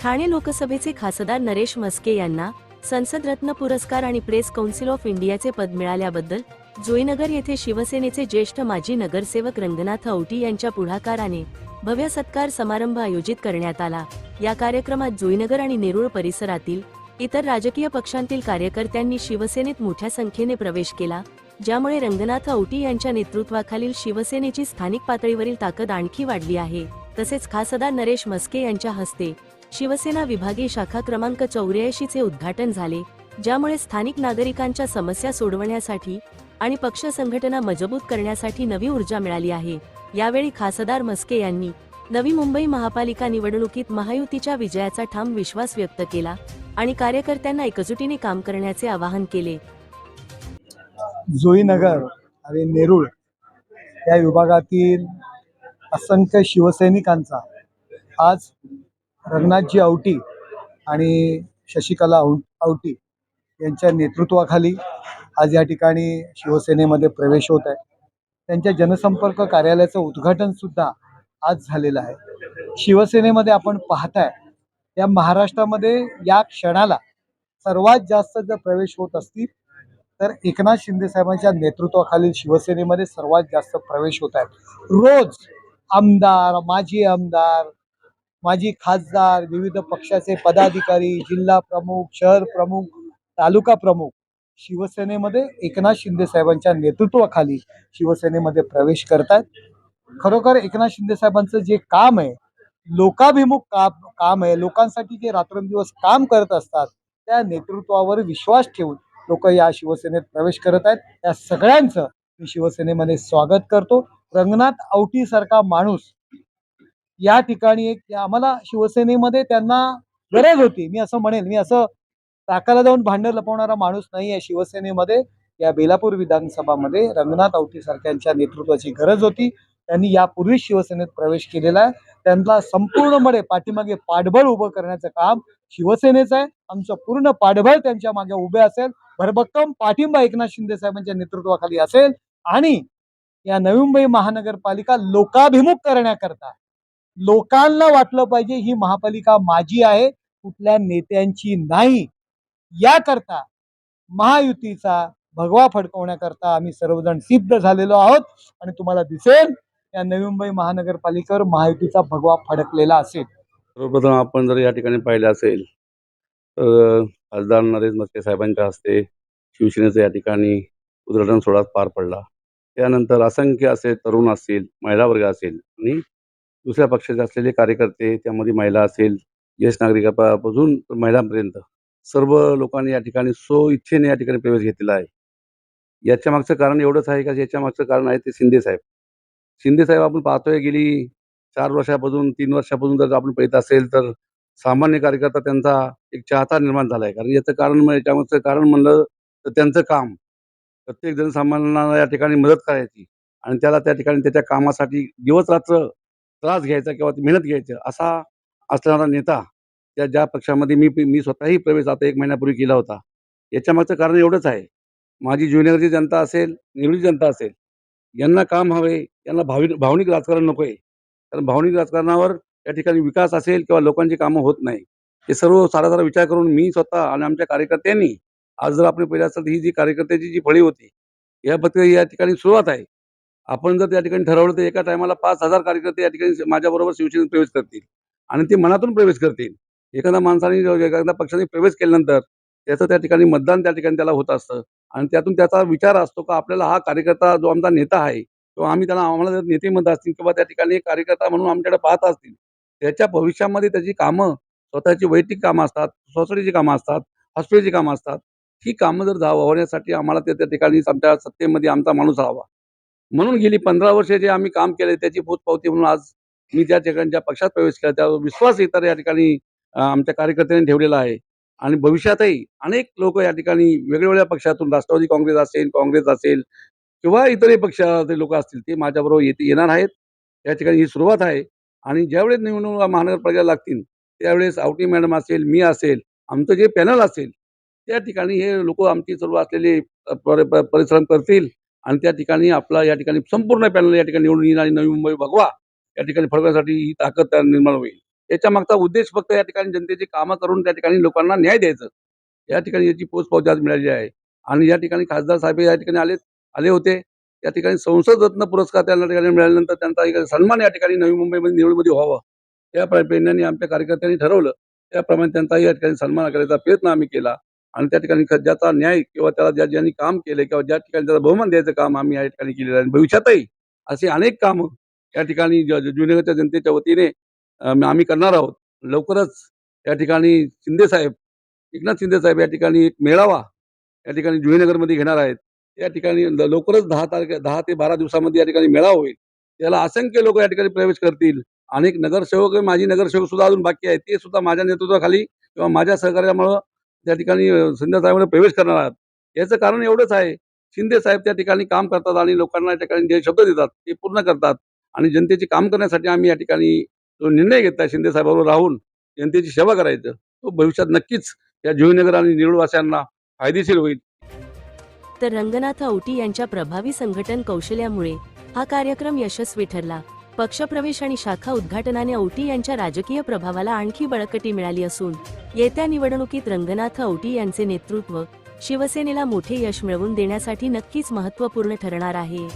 ठाणे लोकसभेचे खासदार नरेश मस्के यांना संसद रत्न पुरस्कार आणि प्रेस कौन्सिल ऑफ इंडियाचे पद मिळाल्याबद्दल जोईनगर येथे शिवसेनेचे ज्येष्ठ माजी नगरसेवक रंगनाथ औटी यांच्या पुढाकाराने भव्य सत्कार समारंभ आयोजित करण्यात आला. या कार्यक्रमात जोईनगर आणि नेरुळ परिसरातील इतर राजकीय पक्षांतील कार्यकर्त्यांनी शिवसेनेत मोठ्या संख्येने प्रवेश केला ज्यामुळे रंगनाथ औटी यांच्या नेतृत्वाखालील शिवसेनेची स्थानिक पातळीवरील ताकद आणखी वाढली आहे. तसेच खासदार नरेश मस्के यांच्या हस्ते शिवसेना विभागीय शाखा क्रमांक चौऱ्याऐंशीचे उद्घाटन झाले ज्यामुळे स्थानिक नागरिकांच्या समस्या सोडवण्यासाठी आणि पक्ष संघटना मजबूत करण्यासाठी नवी ऊर्जा मिळाली आहे. यावेळी खासदार मस्के यांनी नवी मुंबई महापालिका निवडणुकीत महायुतीच्या विजयाचा ठाम विश्वास व्यक्त केला आणि कार्यकर्त्यांना एकजुटीने काम करण्याचे आवाहन केले. जोईनगर आणि नेरुळ या विभागातील असंख्य शिवसैनिकांचा आज रंगनाथजी आवटी आणि शशिकला आव आवटी यांच्या नेतृत्वाखाली आज या ठिकाणी शिवसेनेमध्ये प्रवेश होत आहे. त्यांच्या जनसंपर्क कार्यालयाचं उद्घाटन सुद्धा आज झालेलं आहे. शिवसेनेमध्ये आपण पाहताय या महाराष्ट्रामध्ये या क्षणाला सर्वात जास्त जर प्रवेश होत असतील तर एकनाथ शिंदे साहेबांच्या नेतृत्वाखालील शिवसेनेमध्ये सर्वात जास्त प्रवेश होत आहेत रोज आमदार माजी आमदार माजी खासदार विविध पक्षाचे पदाधिकारी जिल्हा प्रमुख शहर प्रमुख तालुका प्रमुख शिवसेनेमध्ये एकनाथ शिंदे साहेबांच्या नेतृत्वाखाली शिवसेनेमध्ये प्रवेश करतात खरोखर एकनाथ शिंदे साहेबांचं जे काम आहे लोकाभिमुख काम काम आहे लोकांसाठी जे रात्रंदिवस काम करत असतात त्या नेतृत्वावर विश्वास ठेवून लोक या शिवसेनेत प्रवेश करत आहेत. त्या सगळ्यांचं मी शिवसेनेमध्ये स्वागत करतो. रंगनाथ औटीसारखा माणूस या ठिकाणी एक आम्हाला शिवसेनेमध्ये त्यांना गरज होती. मी असं म्हणेल मी असं टाकाला जाऊन भांडण लपवणारा माणूस नाही आहे शिवसेनेमध्ये. या बेलापूर विधानसभामध्ये रंगनाथ आवटी सारख्यांच्या नेतृत्वाची गरज होती. त्यांनी यापूर्वी शिवसेनेत प्रवेश केलेला आहे. त्यांना संपूर्णपणे पाठीमागे पाठबळ उभं करण्याचं काम शिवसेनेचं आहे. आमचं पूर्ण पाठबळ त्यांच्या मागे उभे असेल. भरभक्कम पाठिंबा एकनाथ शिंदे साहेबांच्या नेतृत्वाखाली असेल. आणि या नवी मुंबई महानगरपालिका लोकाभिमुख करण्याकरता लोकांना वाटलं पाहिजे ही महापालिका माझी आहे कुठल्या नेत्यांची नाही. याकरता महायुतीचा भगवा फडकवण्याकरता आम्ही सर्वजण सिद्ध झालेलो आहोत आणि तुम्हाला दिसेल या नवी मुंबई महानगरपालिकेवर महायुतीचा भगवा फडकलेला असेल. सर्वप्रथम आपण जर या ठिकाणी पाहिलं असेल तर खासदार नरेश मस्के साहेबांच्या हस्ते शिवसेनेचं या ठिकाणी उद्घाटन सोहळा पार पडला. त्यानंतर असंख्य असे तरुण असतील महिला वर्ग असेल आणि दुसऱ्या पक्षाचे असलेले कार्यकर्ते त्यामध्ये महिला असेल ज्येष्ठ नागरिकापासून महिलांपर्यंत सर्व लोकांनी या ठिकाणी सो इच्छेने या ठिकाणी प्रवेश घेतलेला आहे. याच्या मागचं कारण एवढंच आहे का? याच्या मागचं कारण आहे ते शिंदे साहेब. शिंदे साहेब आपण पाहतोय गेली चार वर्षापासून तीन वर्षापासून जर आपण पाहत असेल तर सामान्य कार्यकर्ता त्यांचा एक चाहता निर्माण झाला आहे कारण याचं कारण याच्यामागचं कारण म्हणलं तर त्यांचं काम. प्रत्येक जनसामान्यांना या ठिकाणी मदत करायची आणि त्याला त्या ठिकाणी त्याच्या कामासाठी दिवस रात्र त्रास घ्यायचा किंवा मेहनत घ्यायचं. असा असणारा नेता त्या ज्या पक्षामध्ये मी मी स्वतःही प्रवेश आता एक महिन्यापूर्वी केला होता. याच्यामागचं कारण एवढंच आहे. माझी जुन्नगरची जनता असेल निवडी जनता असेल यांना काम हवे यांना भाविक भावनिक राजकारण नको आहे. कारण भावनिक राजकारणावर या ठिकाणी विकास असेल किंवा लोकांची कामं होत नाही. हे सर्व सारा सारा विचार करून मी स्वतः आणि आमच्या कार्यकर्त्यांनी आज जर आपण पहिले असेल तर ही जी कार्यकर्त्याची जी फळी होती या याबद्दल या ठिकाणी सुरुवात आहे. आपण जर त्या ठिकाणी ठरवलं तर एका टायमाला पाच हजार कार्यकर्ते या ठिकाणी माझ्याबरोबर शिवसेनेत प्रवेश करतील. आणि ते मनातून प्रवेश करतील. एखाद्या माणसाने एखाद्या पक्षाने प्रवेश केल्यानंतर त्याचं त्या ठिकाणी मतदान त्या ठिकाणी त्याला होत असतं. आणि त्यातून त्याचा विचार असतो का आपल्याला हा कार्यकर्ता जो आमचा नेता आहे किंवा आम्ही त्याला आम्हाला जर नेते म्हणत असतील किंवा त्या ठिकाणी कार्यकर्ता म्हणून आमच्याकडे पाहत असतील त्याच्या भविष्यामध्ये त्याची कामं स्वतःची वैयक्तिक कामं असतात सोसायटीची कामं असतात हॉस्पिटलची कामं असतात ही कामं जर धावण्यासाठी आम्हाला त्या त्या ठिकाणी आमच्या सत्तेमध्ये आमचा माणूस हवा म्हणून गेली पंधरा वर्षे जे आम्ही काम केले त्याची पोचपावती म्हणून आज मी त्या ठिकाणी ज्या पक्षात प्रवेश केला त्यावर विश्वास इतर या ठिकाणी आमच्या कार्यकर्त्यांनी ठेवलेला आहे. आणि भविष्यातही अनेक लोक या ठिकाणी वेगवेगळ्या पक्षातून राष्ट्रवादी काँग्रेस असेल काँग्रेस असेल किंवा इतरही पक्षाचे लोक असतील ते माझ्याबरोबर येते येणार आहेत. या ठिकाणी ही सुरुवात आहे. आणि ज्यावेळेस निवडणूक महानगरपालिका लागतील त्यावेळेस आवटी मॅडम असेल मी असेल आमचं जे पॅनल असेल त्या ठिकाणी हे लोक आमची सर्व असलेले परिश्रम करतील. आणि त्या ठिकाणी आपला या ठिकाणी संपूर्ण पॅनल या ठिकाणी निवडून येईल आणि नवी मुंबई भगवा या ठिकाणी फडकण्यासाठी ही ताकद त्या निर्माण होईल याच्या मागचा उद्देश फक्त या ठिकाणी जनतेची कामं करून त्या ठिकाणी लोकांना न्याय द्यायचं या ठिकाणी याची पोचपावती आज मिळाली आहे आणि या ठिकाणी खासदार साहेब या ठिकाणी आले आले होते या ठिकाणी संसद रत्न पुरस्कार त्यांना ठिकाणी मिळाल्यानंतर त्यांचा एक सन्मान या ठिकाणी नवी मुंबईमध्ये निवडमध्ये व्हावा त्या प्रेरणाने आमच्या कार्यकर्त्यांनी ठरवलं त्याप्रमाणे त्यांचाही या ठिकाणी सन्मान करायचा प्रयत्न आम्ही केला आणि त्या ठिकाणी ज्याचा न्याय किंवा त्याला ज्या ज्यांनी काम केले किंवा ज्या ठिकाणी त्याला बहुमान द्यायचं काम आम्ही या ठिकाणी केलेलं आहे. आणि भविष्यातही असे अनेक कामं या ठिकाणी ज- जनतेच्या वतीने आम्ही करणार आहोत. लवकरच या ठिकाणी शिंदे साहेब एकनाथ शिंदे साहेब या ठिकाणी एक मेळावा या ठिकाणी जुनेनगरमध्ये घेणार आहेत. या ठिकाणी लवकरच दहा तारखे दहा ते बारा दिवसामध्ये या ठिकाणी मेळावा होईल. त्याला असंख्य लोक या ठिकाणी प्रवेश करतील. अनेक नगरसेवक माजी नगरसेवक सुद्धा अजून बाकी आहेत. ते सुद्धा माझ्या नेतृत्वाखाली किंवा माझ्या सहकार्यामुळं त्या ठिकाणी अं, साहेबांना प्रवेश करणार आहात. याचं कारण एवढंच आहे. शिंदे साहेब त्या ठिकाणी काम करतात आणि लोकांना या ठिकाणी जे शब्द देतात ते पूर्ण करतात. आणि जनतेचे काम करण्यासाठी आम्ही या ठिकाणी जो निर्णय घेतला शिंदे साहेबांवर राहून जनतेची सेवा करायचं तो भविष्यात नक्कीच या जुईनगर आणि निरुळवासियांना फायदेशीर होईल. तर रंगनाथ औटी यांच्या प्रभावी संघटन कौशल्यामुळे हा कार्यक्रम यशस्वी ठरला. पक्षप्रवेश आणि शाखा उद्घाटनाने औटी यांच्या राजकीय प्रभावाला आणखी बळकटी मिळाली असून येत्या निवडणुकीत रंगनाथ औटी यांचे नेतृत्व शिवसेनेला मोठे यश मिळवून देण्यासाठी नक्कीच महत्त्वपूर्ण ठरणार आहे.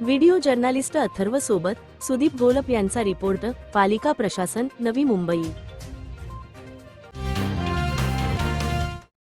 व्हिडिओ जर्नालिस्ट अथर्व सोबत सुदीप गोलप यांचा रिपोर्ट पालिका प्रशासन नवी मुंबई.